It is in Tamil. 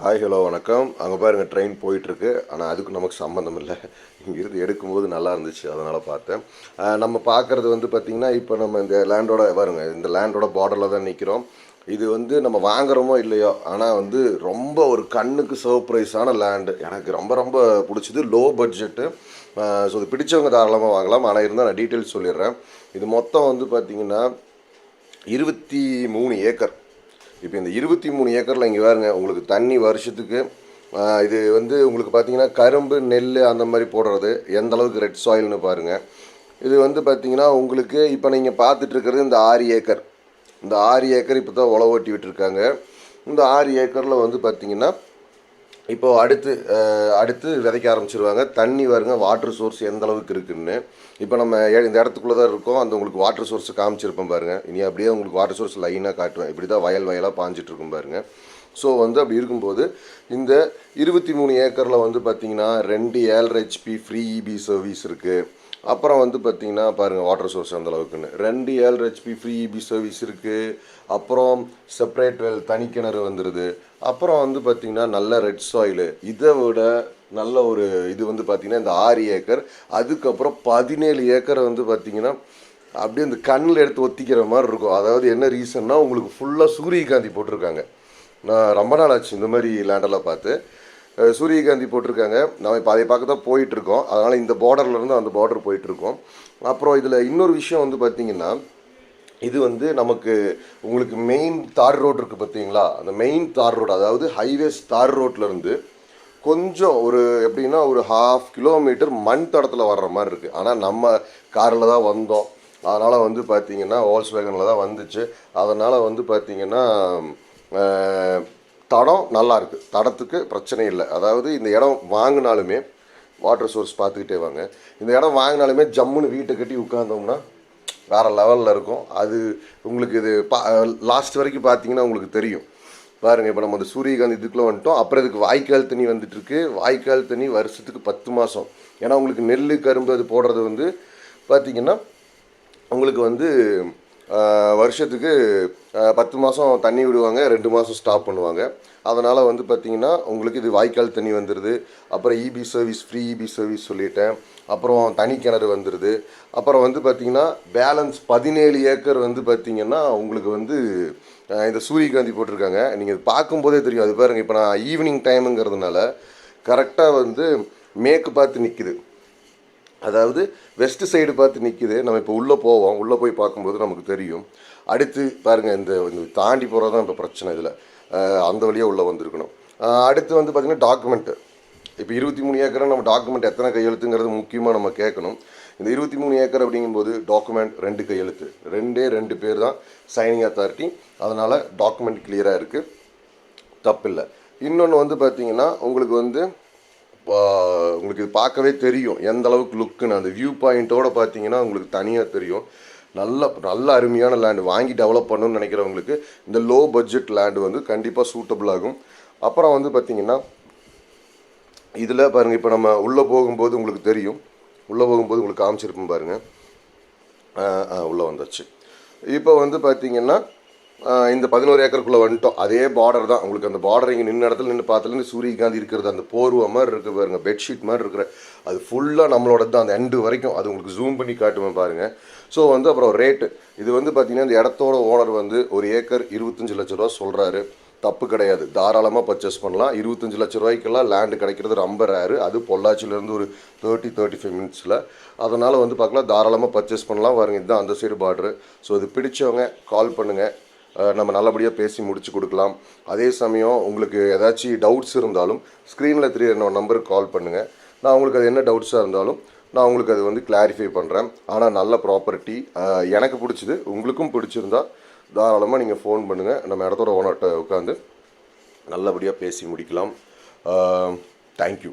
ஹாய் ஹலோ வணக்கம். அங்கே பாருங்கள் ட்ரெயின் போயிட்டுருக்கு. ஆனால் அதுக்கு நமக்கு சம்மந்தம் இல்லை. இங்கிருந்து எடுக்கும்போது நல்லா இருந்துச்சு அதனால் பார்த்தேன். நம்ம பார்க்குறது வந்து பார்த்திங்கன்னா இப்போ நம்ம இந்த லேண்டோட பாருங்க இந்த லேண்டோட பார்டரில் தான் நிற்கிறோம் இது வந்து நம்ம வாங்குகிறோமோ இல்லையோ ஆனால் வந்து ரொம்ப ஒரு கண்ணுக்கு சர்ப்ரைஸான லேண்டு எனக்கு ரொம்ப ரொம்ப பிடிச்சது லோ பட்ஜெட்டு ஸோ இது பிடிச்சவங்க தாராளமாக வாங்கலாம். ஆனால் இருந்தால் நான் டீட்டெயில்ஸ் சொல்லிடுறேன். இது மொத்தம் வந்து பார்த்திங்கன்னா இருபத்தி மூணு ஏக்கர். இப்போ இந்த இருபத்தி மூணு ஏக்கரில் இங்கே பாருங்க உங்களுக்கு தண்ணி வருஷத்துக்கு இது வந்து உங்களுக்கு பார்த்தீங்கன்னா கரும்பு நெல் அந்த மாதிரி போடுறது எந்த அளவுக்கு ரெட் சாயில்னு பாருங்கள் இது வந்து பார்த்தீங்கன்னா உங்களுக்கு இப்போ நீங்கள் பார்த்துட்டு இருக்கிறது இந்த ஆறு ஏக்கர். இந்த ஆறு ஏக்கர் இப்போ தான் உழவு ஓட்டி விட்டுருக்காங்க. இந்த ஆறு ஏக்கரில் வந்து பார்த்தீங்கன்னா இப்போ அடுத்து அடுத்து விதைக்க ஆரம்பிச்சிருவாங்க. தண்ணி வருங்க வாட்டர் சோர்ஸ் எந்த அளவுக்கு இருக்குன்னு. இப்போ நம்ம ஏ- இந்த இடத்துக்குள்ளே தான் இருக்கோம் அந்த உங்களுக்கு வாட்டர் சோர்ஸ் காமிச்சிருப்போம் பாருங்க. இனி அப்படியே உங்களுக்கு வாட்டர் சோர்ஸ் லைனாக காட்டுவேன். இப்படி தான் வயல் வயலாக பாஞ்சிட்டு இருக்கும் பாருங்க. ஸோ வந்து அப்படி இருக்கும்போது இந்த இருபத்தி மூணு ஏக்கரில் வந்து பார்த்தீங்கன்னா ரெண்டு ஏழரை ஹெச்பி ஃப்ரீ இபி சர்வீஸ் இருக்குது அப்புறம் வந்து பார்த்தீங்கன்னா பாருங்கள் வாட்டர் சோர்ஸ் அந்த அளவுக்குன்னு. ரெண்டு ஏழு ஹெச்பி ஃப்ரீ இபி சர்வீஸ் இருக்குது அப்புறம் செப்பரேட் வெல் தனி கிணறு வந்துடுது அப்புறம் வந்து பார்த்தீங்கன்னா நல்ல ரெட் சாயிலு இதை விட நல்ல ஒரு இது வந்து பார்த்தீங்கன்னா இந்த ஆறு ஏக்கர். அதுக்கப்புறம் பதினேழு ஏக்கரை வந்து பார்த்தீங்கன்னா அப்படியே இந்த கண்ணில் எடுத்து ஒத்திக்கிற மாதிரி இருக்கும். அதாவது என்ன ரீசன்னா உங்களுக்கு ஃபுல்லாக சூரியகாந்தி போட்டிருக்காங்க. நான் ரொம்ப நாள் ஆச்சு இந்த மாதிரி லேண்டெல்லாம் பார்த்து. சூரியகாந்தி போட்டிருக்காங்க. நம்ம இப்போ அதை பார்க்க தான் போயிட்டுருக்கோம். அதனால் இந்த பார்டர்லேருந்து அந்த பார்டர் போயிட்டுருக்கோம். அப்புறம் இதில் இன்னொரு விஷயம் வந்து பார்த்தீங்கன்னா இது வந்து நமக்கு உங்களுக்கு மெயின் தார் ரோடு இருக்குது பார்த்தீங்களா அந்த மெயின் தார் ரோடு அதாவது ஹைவேஸ் தார் ரோட்லேருந்து கொஞ்சம் ஒரு எப்படின்னா ஒரு ஹாஃப் கிலோமீட்டர் மண் தடத்தில் வர்ற மாதிரி இருக்குது ஆனால் நம்ம காரில் தான் வந்தோம். அதனால் வந்து பார்த்தீங்கன்னா ஹோல்ஸ் வேகனில் தான் வந்துச்சு. அதனால் வந்து பார்த்தீங்கன்னா தடம் நல்லா இருக்குது தடத்துக்கு பிரச்சனை இல்லை. அதாவது இந்த இடம் வாங்கினாலுமே வாட்டர் சோர்ஸ் பார்த்துக்கிட்டே வாங்க. இந்த இடம் வாங்கினாலுமே ஜம்முன்னு வீட்டை கட்டி உட்காந்தோம்னா வேறு லெவலில் இருக்கும். அது உங்களுக்கு இது பா லாஸ்ட் வரைக்கும் பார்த்தீங்கன்னா உங்களுக்கு தெரியும். பாருங்கள் இப்போ நம்ம அந்த சூரியகாந்தி இதுக்குள்ளே வந்துட்டோம். அப்புறம் இதுக்கு வாய்க்கால் தண்ணி வந்துட்டுருக்கு. வாய்க்கால் தண்ணி வருஷத்துக்கு பத்து மாதம் ஏன்னா உங்களுக்கு நெல் கரும்பு அது போடுறது வந்து பார்த்திங்கன்னா உங்களுக்கு வந்து வருஷத்துக்கு பத்து மாதம் தண்ணி விடுவாங்க ரெண்டு மாதம் ஸ்டாப் பண்ணுவாங்க. அதனால் வந்து பார்த்திங்கன்னா உங்களுக்கு இது வாய்க்கால் தண்ணி வந்துடுது அப்புறம் EB service free EB service சொல்லிட்டேன். அப்புறம் தனி கிணறு வந்துடுது அப்புறம் வந்து பார்த்திங்கன்னா பேலன்ஸ் பதினேழு ஏக்கர் வந்து பார்த்திங்கன்னா உங்களுக்கு வந்து இந்த சூரியகாந்தி போட்டிருக்காங்க. நீங்கள் பார்க்கும்போதே தெரியும். அது பாருங்கள் இப்போ நான் ஈவினிங் டைமுங்கிறதுனால கரெக்டாக வந்து மேற்கு பார்த்து நிற்கிது அதாவது வெஸ்ட் சைடு பார்த்து நிற்கிது நம்ம இப்போ உள்ளே போவோம். உள்ளே போய் பார்க்கும்போது நமக்கு தெரியும். அடுத்து பாருங்கள் இந்த தாண்டி போகிறது தான் இப்போ பிரச்சனை இதில். அந்த வழியாக உள்ளே வந்திருக்கணும். அடுத்து வந்து பார்த்திங்கன்னா டாக்குமெண்ட்டு இப்போ இருபத்தி மூணு ஏக்கரை நம்ம டாக்குமெண்ட் எத்தனை கையெழுத்துங்கிறது முக்கியமாக நம்ம கேட்கணும். இந்த இருபத்தி மூணு ஏக்கர் அப்படிங்கும்போது டாக்குமெண்ட் ரெண்டு கையெழுத்து. ரெண்டே ரெண்டு பேர் தான் சைனிங் அத்தாரிட்டி அதனால் டாக்குமெண்ட் கிளியராக இருக்குது தப்பில்லை. இன்னொன்று வந்து பார்த்திங்கன்னா உங்களுக்கு வந்து உங்களுக்கு இது பார்க்கவே தெரியும். எந்த அளவுக்கு லுக்குன்னு அந்த வியூ பாயிண்ட்டோட பார்த்தீங்கன்னா உங்களுக்கு தனியாக தெரியும். நல்ல நல்ல அருமையான லேண்டு வாங்கி டெவலப் பண்ணணும்னு நினைக்கிறவங்களுக்கு இந்த லோ பட்ஜெட் லேண்டு வந்து கண்டிப்பாக சூட்டபிள் ஆகும். அப்புறம் வந்து பார்த்தீங்கன்னா இதில் பாருங்கள் இப்போ நம்ம உள்ளே போகும்போது உங்களுக்கு தெரியும். உள்ளே போகும்போது உங்களுக்கு காமிச்சிருப்போம் பாருங்கள் உள்ளே வந்தாச்சு இப்போ வந்து பார்த்தீங்கன்னா இந்த பதினோரு ஏக்கருக்குள்ளே வந்துட்டோம். அதே பார்டர் தான். உங்களுக்கு அந்த பார்டர் இங்கே நின்று இடத்துல நின்று பார்த்தாலும் சூரியகாந்தி இருக்கிறது அந்த போர்வை மாதிரி இருக்கு பாருங்க பெட்ஷீட் மாதிரி இருக்கிற அது ஃபுல்லாக நம்மளோட தான். அந்த எண்டு வரைக்கும் அது உங்களுக்கு ஜூம் பண்ணி காட்டுவேன் பாருங்கள் ஸோ வந்து அப்புறம் ரேட்டு இது வந்து பார்த்தீங்கன்னா இந்த இடத்தோட ஓனர் வந்து ஒரு ஏக்கர் இருபத்தஞ்சு லட்ச ரூபா சொல்கிறாரு தப்பு கிடையாது. தாராளமாக பர்ச்சேஸ் பண்ணலாம். இருபத்தஞ்சு லட்ச ரூபாய்க்கெல்லாம் லேண்டு கிடைக்கிறது ரொம்ப ரேரு அது பொள்ளாச்சியிலேருந்து ஒரு தேர்ட்டி தேர்ட்டி ஃபைவ் மினிட்ஸில் அதனால் வந்து பார்க்கலாம். தாராளமாக பர்ச்சேஸ் பண்ணலாம். பாருங்க இதுதான் அந்த சைடு பார்டரு ஸோ இது பிடிச்சவங்க கால் பண்ணுங்கள் நம்ம நல்லபடியாக பேசி முடிச்சு கொடுக்கலாம். அதே சமயம் உங்களுக்கு ஏதாச்சும் டவுட்ஸ் இருந்தாலும் ஸ்க்ரீனில் தெரிய நம்பருக்கு கால் பண்ணுங்கள் நான் உங்களுக்கு அது என்ன டவுட்ஸாக இருந்தாலும் நான் உங்களுக்கு அது வந்து கிளாரிஃபை பண்ணுறேன் ஆனால் நல்ல ப்ராப்பர்ட்டி எனக்கு பிடிச்சது உங்களுக்கும் பிடிச்சிருந்தா தாராளமாக நீங்கள் ஃபோன் பண்ணுங்கள் நம்ம இடத்தோட ஓனர்கிட்ட உட்காந்து நல்லபடியாக பேசி முடிக்கலாம். தேங்க்யூ